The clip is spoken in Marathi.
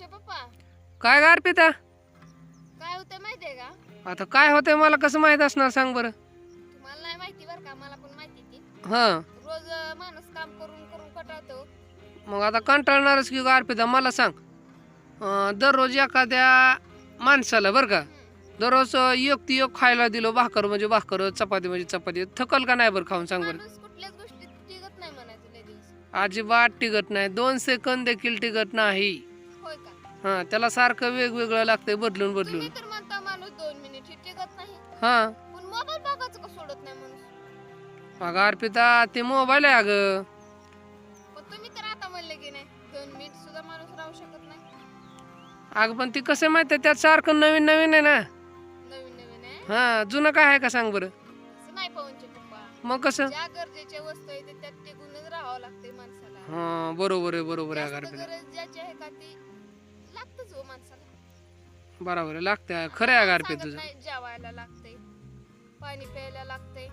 पप्पा. काय गार पिता काय होतं माहितीये का? आता काय होतंय मला कसं माहीत असणार सांग बरं. तुम्हाला नाही माहिती बरं का मला पण माहिती ती. हा. रोज अं, माणूस काम करून करून कटाळतो मग आता कंटाळणारच की गार पिता मला सांग. अं, दररोज एखाद्या माणसाला बरं का. दररोज अं, एक ती एक खायला दिलो भाकर म्हणजे भाकर चपाती म्हणजे चपाती थकल का नाही बरं खाऊन सांग बरं. माणूस कुठल्याच गोष्टीत टिकत नाही म्हणायचं लय दिवस. अजिबात टिकत नाही दोन सेकंद देखील टिकत नाही. होय का? हा त्याला सारखं वेगवेगळं लागतंय बदलून बदलून. तुम्ही तर म्हणता माणूस दोन मिनिट ही टिकत नाही. हा. पण मोबाईल बघायचं का सोडत नाही माणूस? अगं अर्पिता ते मोबाईल आहे अगं. पण तुम्ही तर आता म्हणले की नाही दोन मिनिट सुद्धा माणूस राहू शकत नाही. अगं पण ती कसं माहिती त्यात सारखं नवीन नवीन आहे ना. नवीन नवीन आहे? हा जुनं काय आहे का सांग बरं? पवनचे पप्पा मग कसं? ज्या गरजेच्या वस्तू आहेत ते त्यात टिकूनच राहावं लागते माणसाला. हा बरोबर आहे बरोबर आहे जास्त अगं अर्पिता गरज ज्याची आहे का ती लागतच हो माणसाला. बरोबर आहे लागते खरं आहे सांगत तुझं. नाही जेवायला लागते पाणी प्यायला लागते